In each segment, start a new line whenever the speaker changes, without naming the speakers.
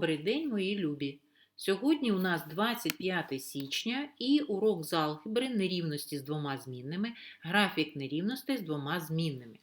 Добрий день, мої любі! Сьогодні у нас 25 січня і урок з алгебри нерівності з двома змінними, графік нерівностей з двома змінними.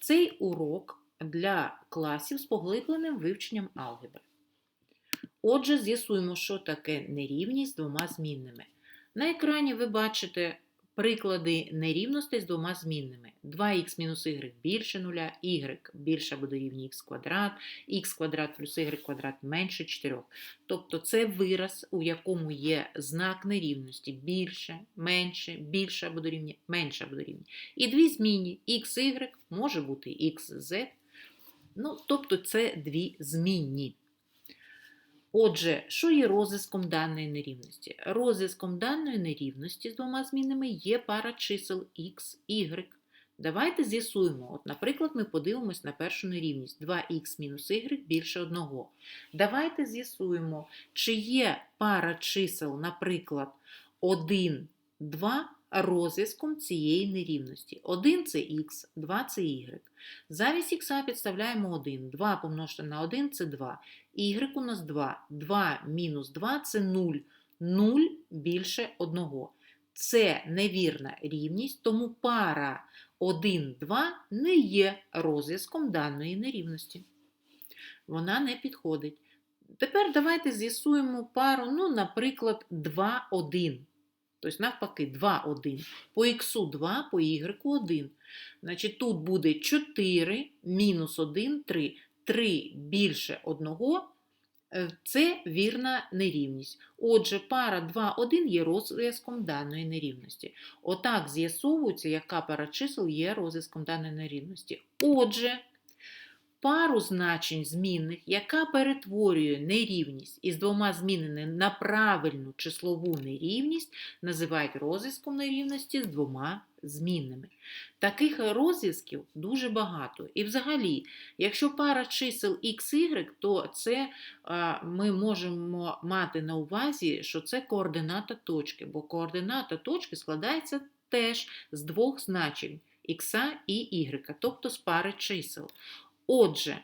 Цей урок для класів з поглибленим вивченням алгебри. Отже, з'ясуємо, що таке нерівність з двома змінними. На екрані ви бачите приклади нерівностей з двома змінними. 2х мінус y більше нуля, y більше або дорівнює х квадрат, х квадрат плюс y квадрат менше 4. Тобто це вираз, у якому є знак нерівності більше, менше, більше або дорівнює, менше або дорівнює. І дві змінні x, y може бути x, z. Ну, тобто це дві змінні. Отже, що є розв'язком даної нерівності? Розв'язком даної нерівності з двома змінними є пара чисел x, y. Давайте з'ясуємо. От, Наприклад, ми подивимось на першу нерівність 2х мінус y більше 1. Давайте з'ясуємо, чи є пара чисел, наприклад, 1, 2 розв'язком цієї нерівності. 1 це х, 2 це y. Замість х підставляємо 1. 2 помножити на 1 це 2. Y у нас 2. 2 мінус 2 це 0. 0 більше 1. Це невірна рівність, тому пара 1, 2 не є розв'язком даної нерівності. Вона не підходить. Тепер давайте з'ясуємо пару, ну, наприклад, 2, 1. Тобто, навпаки, 2, 1. По х 2, по y 1. Значить, тут буде 4 мінус 1, 3. 3 більше 1 це вірна нерівність. Отже, пара 2, 1 є розв'язком даної нерівності. Отак з'ясовується, яка пара чисел є розв'язком даної нерівності. Отже, пару значень змінних, яка перетворює нерівність із двома змінними на правильну числову нерівність, називають розв'язком нерівності з двома змінними. Таких розв'язків дуже багато. І взагалі, якщо пара чисел y, то це ми можемо мати на увазі, що це координата точки, бо координата точки складається теж з двох значень х і y, тобто з пари чисел. Отже,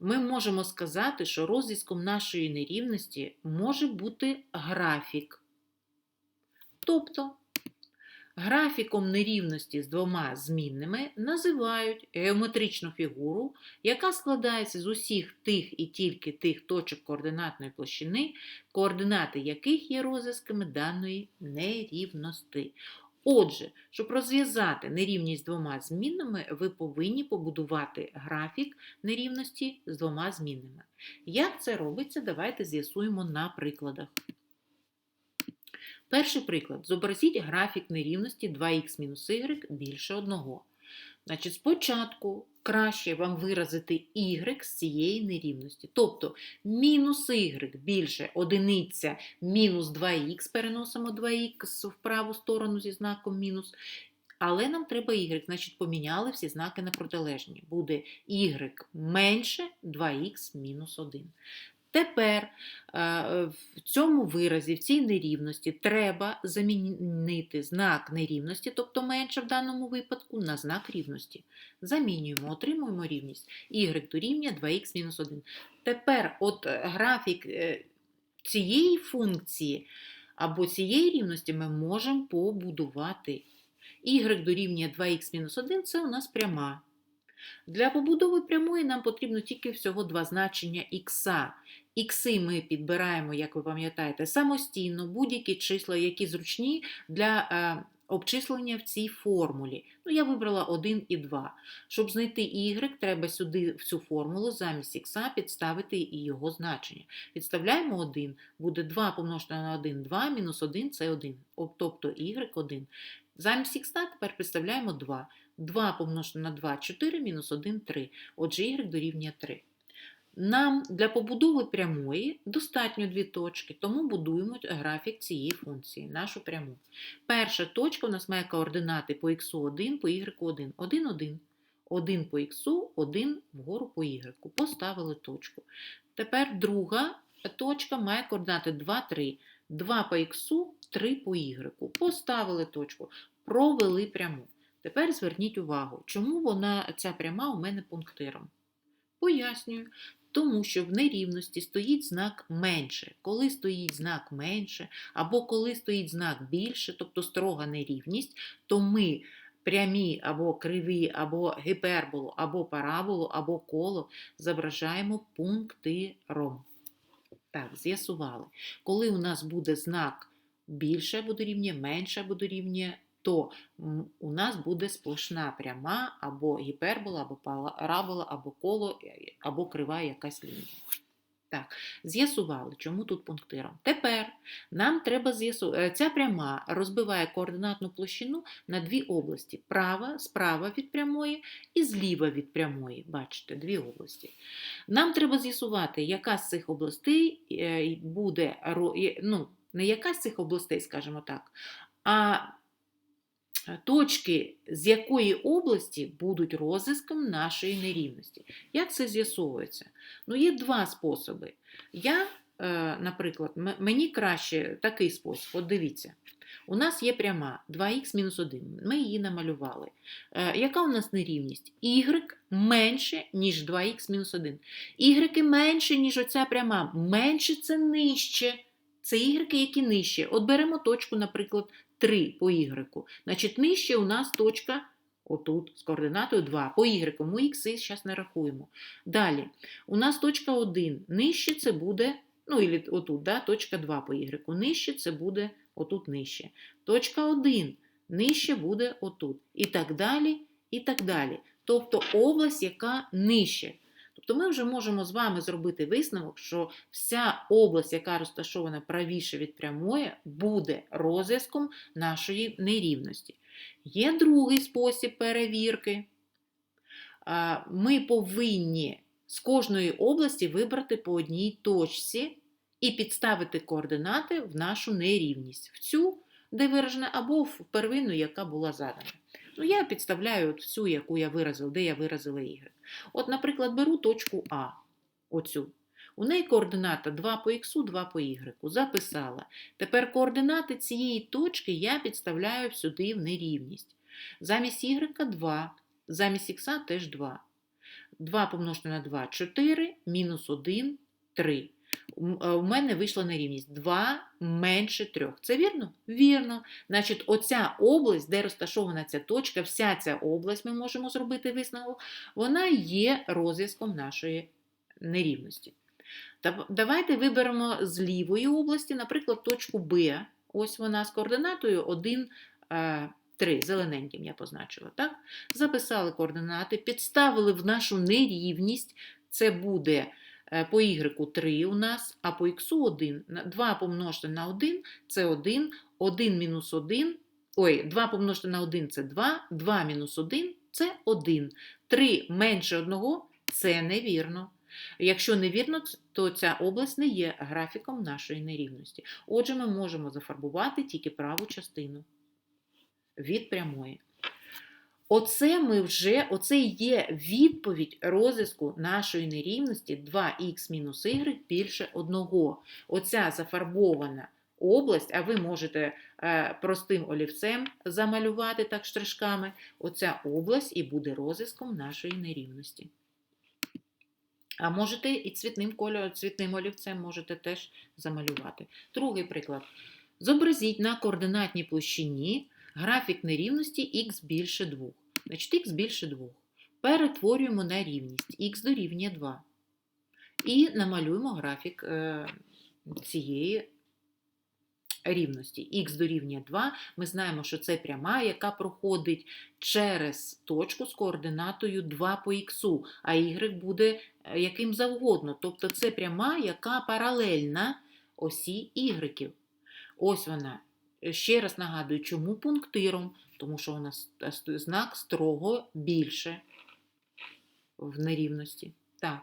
ми можемо сказати, що розв'язком нашої нерівності може бути графік. Тобто, графіком нерівності з двома змінними називають геометричну фігуру, яка складається з усіх тих і тільки тих точок координатної площини, координати яких є розв'язками даної нерівності. Отже, щоб розв'язати нерівність двома змінними, ви повинні побудувати графік нерівності з двома змінними. Як це робиться, давайте з'ясуємо на прикладах. Перший приклад. Зобразіть графік нерівності 2х-y більше 1. Значить, спочатку краще вам виразити y з цієї нерівності. Тобто мінус y більше одиниця мінус 2х, переносимо 2х в праву сторону зі знаком мінус. Але нам треба y, значить поміняли всі знаки на протилежні. Буде y менше 2х мінус 1. Тепер в цьому виразі, в цій нерівності, треба замінити знак нерівності, тобто менше в даному випадку, на знак рівності. Замінюємо, отримуємо рівність y дорівнює 2х-1. Тепер от графік е, цієї функції або цієї рівності ми можемо побудувати. y дорівнює 2х-1 це у нас пряма. Для побудови прямої нам потрібно тільки всього два значення х. Ікси ми підбираємо, як ви пам'ятаєте, самостійно будь-які числа, які зручні для е, обчислення в цій формулі. Ну, Я вибрала 1 і 2. Щоб знайти y, треба сюди в цю формулу замість х підставити і його значення. Підставляємо 1, буде 2 помножити на 1, 2, мінус 1 це 1, тобто y 1. Замість х тепер підставляємо 2. 2 помножити на 2 4, мінус 1 3. Отже, y дорівнює 3. Нам для побудови прямої достатньо дві точки, тому будуємо графік цієї функції, нашу пряму. Перша точка у нас має координати по х1, по y1. 1, 1. 1 по х, 1 вгору по y. Поставили точку. Тепер друга точка має координати 2, 3. 2 по х, 3 по y. Поставили точку, провели пряму. Тепер зверніть увагу, чому вона, ця пряма у мене пунктиром. Пояснюю. Тому що в нерівності стоїть знак менше. Коли стоїть знак менше, або коли стоїть знак більше, тобто строга нерівність, то ми прямі або криві, або гіперболу, або параболу, або коло зображаємо пунктиром. Так, з'ясували. Коли у нас буде знак більше або дорівнює, менше або дорівнює, то у нас буде сплошна пряма або гіпербола, або парабола, або коло, е, або крива якась лінія. Так, з'ясували, чому тут пунктиром. Тепер нам треба з'ясувати, ця пряма розбиває координатну площину на дві області: права, справа від прямої і зліва від прямої. Бачите, дві області. Нам треба з'ясувати, яка з цих областей е, буде, е, ну, не яка з цих областей, скажімо так, а е, точки, з якої області будуть розв'язком нашої нерівності. Як це з'ясовується? Ну, є два способи. Я, е, наприклад, мені краще такий спосіб. От дивіться. У нас є пряма 2х-1, Ми її намалювали. Е, Яка у нас нерівність? Y менше, ніж 2х-1. Y менше, ніж оця пряма. Менше це нижче. Це y, які нижче. От беремо точку, наприклад, 3 по y. Значить, нижче у нас точка отут з координатою 2 по y. Ми ікси зараз не рахуємо. Далі, у нас точка 1. Нижче це буде, ну, і отут, да, точка 2 по y. Нижче це буде отут нижче. Точка 1 нижче буде отут. І так далі, і так далі. Тобто область, яка нижче. Тобто ми вже можемо з вами зробити висновок, що вся область, яка розташована правіше від прямої, буде розв'язком нашої нерівності. Є другий спосіб перевірки. Ми повинні з кожної області вибрати по одній точці і підставити координати в нашу нерівність, в цю, де виражена, або в первинну, яка була задана. Ну, я підставляю от всю, яку я виразила, де я виразила y. От, наприклад, беру точку А, оцю. У неї координата 2 по х, 2 по y. Записала. Тепер координати цієї точки я підставляю сюди в нерівність. Замість y 2, замість х теж 2. 2 помножити на 2 4, мінус 1 3. У е, мене вийшла нерівність 2 менше 3. Це вірно? Вірно. Значить, оця область, де розташована ця точка, вся ця область, ми можемо зробити висновок, вона є розв'язком нашої нерівності. Давайте виберемо з лівої області, наприклад, точку Б. Ось вона з координатою 1, 3, зелененьким я позначила. Так? Записали координати, підставили в нашу нерівність. Це буде е, по y 3 у нас, а по х 1. 2 помножити на 1 це 1, 1 мінус 1, ой, 2 помножити на 1 це 2, 2 мінус 1 це 1. 3 менше 1 це невірно. Якщо невірно, то ця область не є графіком нашої нерівності. Отже, ми можемо зафарбувати тільки праву частину від прямої. Оце ми вже, оце є відповідь розв'язку нашої нерівності 2х мінус y більше 1. Оця зафарбована область, а ви можете е, простим олівцем замалювати так штришками, оця область і буде розв'язком нашої нерівності. А можете і цвітним кольором, цвітним олівцем можете теж замалювати. Другий приклад. Зобразіть на координатній площині графік нерівності х більше 2. Значить, х більше 2. Перетворюємо на рівність х дорівнює 2. І намалюємо графік е, цієї рівності. х дорівнює 2. Ми знаємо, що це пряма, яка проходить через точку з координатою 2 по х, а y буде е, яким завгодно. Тобто це пряма, яка паралельна осі y. Ось вона. Ще раз нагадую, чому пунктиром? Тому що у нас знак строго більше в нерівності. Так,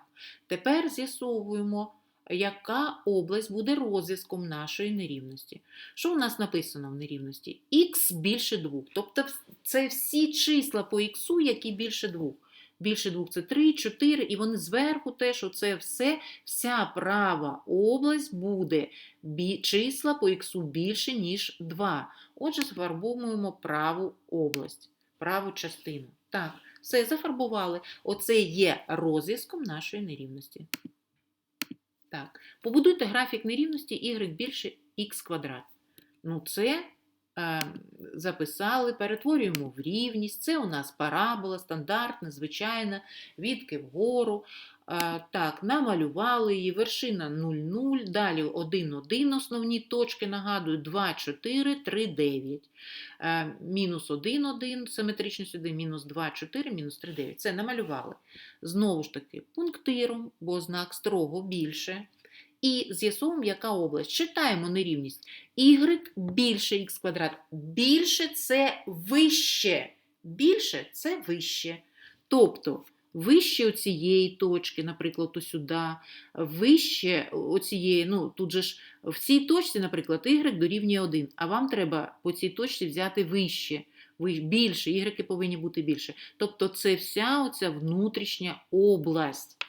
тепер з'ясовуємо, яка область буде розв'язком нашої нерівності. Що у нас написано в нерівності? Х більше 2. Тобто це всі числа по х, які більше 2. Більше 2 це 3, 4, і вони зверху теж, оце все, вся права область буде числа по х більше, ніж 2. Отже, зафарбовуємо праву область, праву частину. Так, все, зафарбували. Оце є розв'язком нашої нерівності. Так. Побудуйте графік нерівності y більше х квадрат. Ну, це записали, перетворюємо в рівність. Це у нас парабола, стандартна, звичайна, відки вгору. Е, так, намалювали її, вершина 0,0, далі 1, 1 основні точки, нагадую, 2, 4, 3, 9. Е, мінус 1, 1, симетрично сюди, мінус 2, 4, мінус 3, 9. Це намалювали. Знову ж таки, пунктиром, бо знак строго більше. І з'ясовуємо, яка область. Читаємо нерівність. Y більше х квадрат. Більше це вище. Більше це вище. Тобто вище оцієї точки, наприклад, ось сюди, вище оцієї, ну тут же ж в цій точці, наприклад, y дорівнює 1, а вам треба по цій точці взяти вище. Більше, y повинні бути більше. Тобто це вся оця внутрішня область.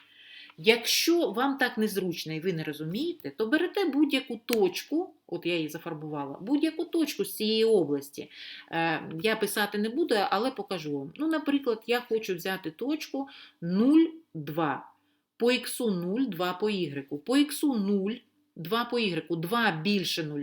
Якщо вам так незручно і ви не розумієте, то берете будь-яку точку, от я її зафарбувала, будь-яку точку з цієї області. Е, я писати не буду, але покажу вам. Ну, наприклад, я хочу взяти точку 0,2. По х 0, 2 по y. По х 0, 2 по y, 2 більше 0,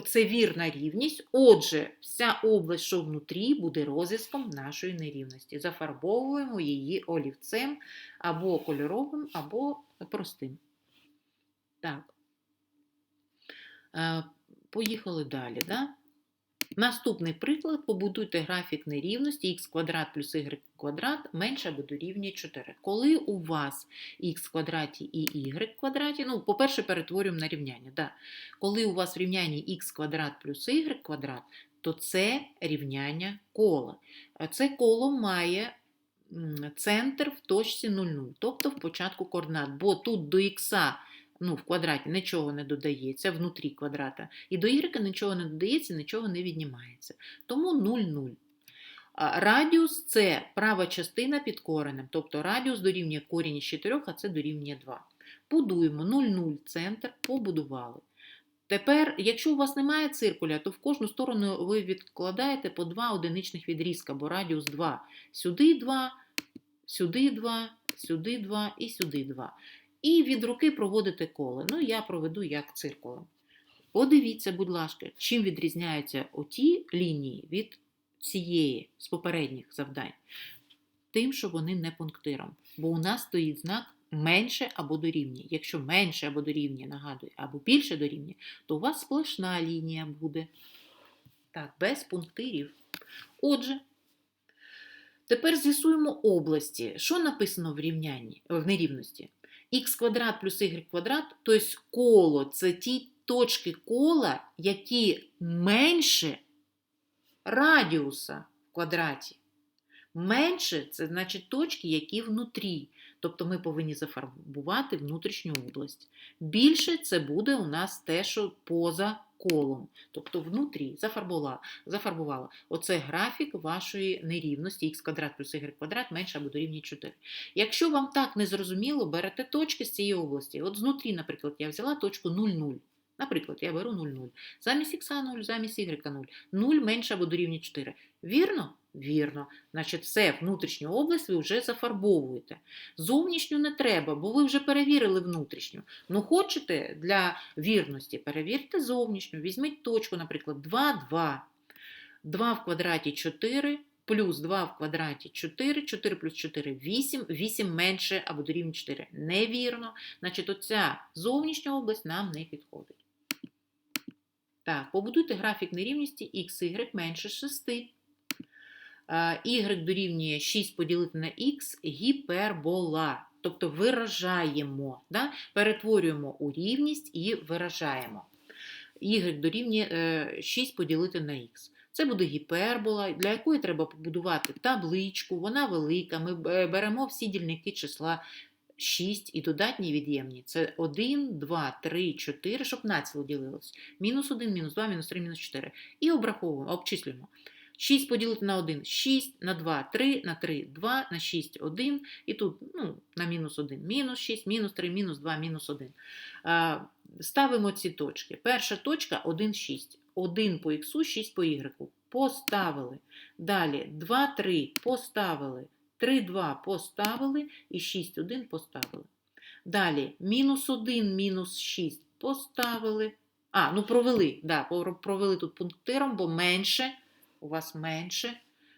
це вірна рівність. Отже, вся область, що внутрі, буде розв'язком нашої нерівності. Зафарбовуємо її олівцем або кольоровим, або простим. Так. Е, Поїхали далі. Да? Наступний приклад: побудуйте графік нерівності х квадрат плюс y квадрат менше або дорівнює 4. Коли у вас х квадраті і y квадраті, ну, по-перше, перетворюємо на рівняння. Да. Коли у вас в рівнянні х квадрат плюс y квадрат, то це рівняння кола. Це коло має центр в точці 0,0, тобто в початку координат, бо тут до х ну, в квадраті нічого не додається, внутрі квадрата, і до y нічого не додається, нічого не віднімається. Тому 0,0. Радіус це права частина під коренем, тобто радіус дорівнює корінь із 4, а це дорівнює 2. Будуємо 0,0 центр, побудували. Тепер, якщо у вас немає циркуля, то в кожну сторону ви відкладаєте по 2 одиничних відрізка, бо радіус 2. Сюди 2, сюди 2, сюди 2 і сюди 2. І від руки проводите коло. Ну, я проведу як циркулем. Подивіться, будь ласка, чим відрізняються оті лінії від цієї з попередніх завдань. Тим, що вони не пунктиром. Бо у нас стоїть знак менше або дорівнює. Якщо менше або дорівнює, нагадую, або більше дорівнює, то у вас сплошна лінія буде. Так, без пунктирів. Отже, тепер з'ясуємо області. Що написано в рівнянні, в нерівності? Х квадрат плюс y квадрат, тобто коло це ті точки кола, які менше радіуса в квадраті. Менше це значить точки, які внутрі. Тобто ми повинні зафарбувати внутрішню область. Більше це буде у нас те, що поза колом. Тобто внутрі зафарбувала. зафарбувала. Оце графік вашої нерівності х квадрат плюс y квадрат менше або дорівнює 4. Якщо вам так не зрозуміло, берете точки з цієї області. От знутрі, наприклад, я взяла точку 0,0. Наприклад, я беру 0,0. Замість х 0, замість y 0. 0 менше або дорівнює 4. Вірно? Вірно. Значить, все, внутрішню область ви вже зафарбовуєте. Зовнішню не треба, бо ви вже перевірили внутрішню. Ну, хочете для вірності, перевірте зовнішню. Візьміть точку, наприклад, 2, 2. 2 в квадраті 4, плюс 2 в квадраті 4, 4 плюс 4 8, 8 менше або дорівнює 4. Невірно. Значить, оця зовнішня область нам не підходить. Так, побудуйте графік нерівності x, y менше 6. Y дорівнює 6 поділити на х гіпербола. Тобто виражаємо, да? перетворюємо у рівність і виражаємо. Y дорівнює 6 поділити на х. Це буде гіпербола, для якої треба побудувати табличку, вона велика. Ми беремо всі дільники числа 6 і додатні від'ємні. Це 1, 2, 3, 4, щоб націло ділилось. Мінус 1, мінус 2, мінус 3, мінус 4. І обраховуємо, обчислюємо. 6 поділити на 1 6, на 2 3, на 3 2, на 6 1. І тут ну, на мінус 1 мінус 6, мінус 3, мінус 2, мінус 1. Ставимо ці точки. Перша точка 1, 6. 1 по х, 6 по y. Поставили. Далі 2, 3 поставили. 3, 2 поставили і 6, 1 поставили. Далі, мінус 1, мінус 6 поставили. А, ну провели, да, провели тут пунктиром, бо менше, у вас менше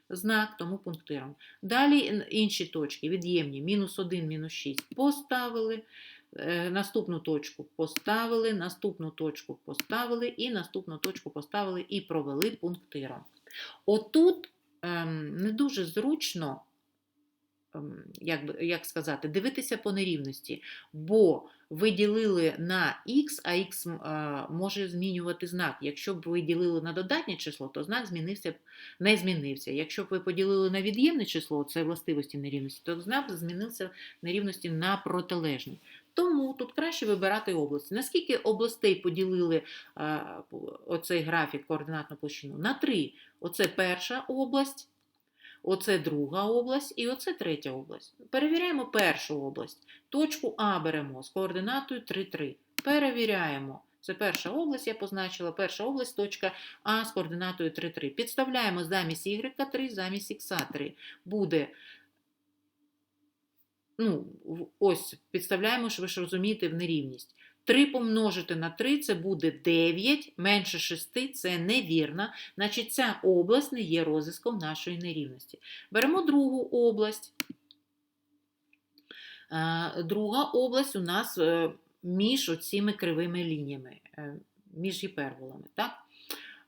знак, тому пунктиром. Далі інші точки, від'ємні, мінус 1, мінус 6 поставили. Е, Наступну точку поставили, наступну точку поставили, і наступну точку поставили і провели пунктиром. Отут ем, не дуже зручно, як, би- як сказати, дивитися по нерівності, бо ви ділили на х, а х е, може змінювати знак. Якщо б ви ділили на додатнє число, то знак змінився б, не змінився. Якщо б ви поділили на від'ємне число, це властивості нерівності, то знак змінився нерівності на протилежні. Тому тут краще вибирати області. Наскільки областей поділили е, оцей графік координатну площину? На три. Оце перша область, оце друга область і оце третя область. Перевіряємо першу область. Точку А беремо з координатою 3, 3. Перевіряємо. Це перша область, я позначила. Перша область, точка А з координатою 3, 3. Підставляємо замість Y3, замість X3. Буде ну, ось підставляємо, що ви ж розумієте в нерівність. 3 помножити на 3 це буде 9, менше 6 це невірно. Значить, ця область не є розв'язком нашої нерівності. Беремо другу область. Е, Друга область у нас е, між оціми кривими лініями, е, між гіперболами. Так?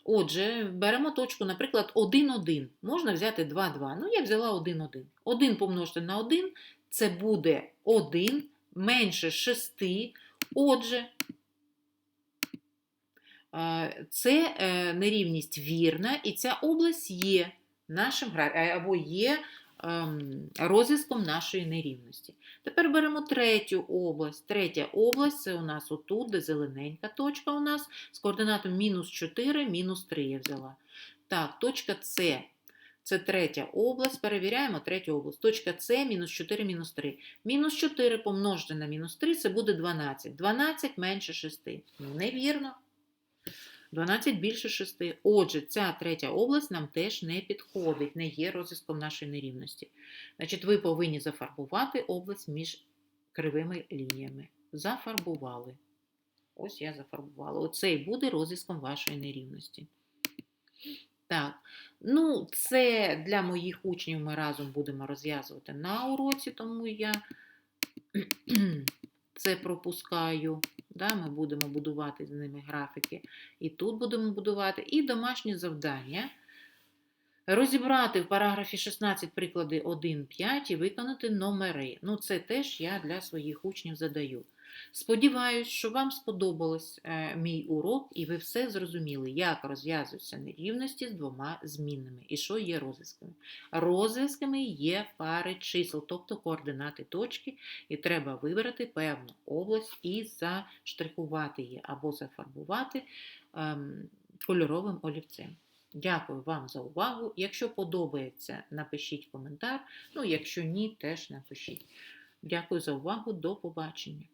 Отже, беремо точку, наприклад, 1, 1. Можна взяти 2, 2. Ну, я взяла 1, 1. 1 помножити на 1 це буде 1 менше 6. Отже, е, це е, нерівність вірна, і ця область є нашим е, або є ем, розв'язком нашої нерівності. Тепер беремо третю область. Третя область це у нас отут, де зелененька точка у нас з координатом мінус 4, мінус 3 я взяла. Так, точка С. Це третя область. Перевіряємо третю область. Точка С мінус 4, мінус 3. Мінус 4 помножити на мінус 3 це буде 12. 12 менше 6. Ну, Невірно. 12 більше 6. Отже, ця третя область нам теж не підходить, не є розв'язком нашої нерівності. Значить, ви повинні зафарбувати область між кривими лініями. Зафарбували. Ось я зафарбувала. Оцей буде розв'язком вашої нерівності. Так, ну це для моїх учнів ми разом будемо розв'язувати на уроці, тому я це пропускаю. Да, ми будемо будувати з ними графіки. І тут будемо будувати. І домашнє завдання. Розібрати в параграфі 16 приклади 1-5 і виконати номери. Ну, це теж я для своїх учнів задаю. Сподіваюсь, що вам сподобалось е, мій урок, і ви все зрозуміли, як розв'язуються нерівності з двома змінними і що є розв'язками. Розв'язками є пари чисел, тобто координати точки, і треба вибрати певну область і заштрихувати її або зафарбувати ем, кольоровим олівцем. Дякую вам за увагу. Якщо подобається, напишіть коментар. Ну, якщо ні, теж напишіть. Дякую за увагу. До побачення.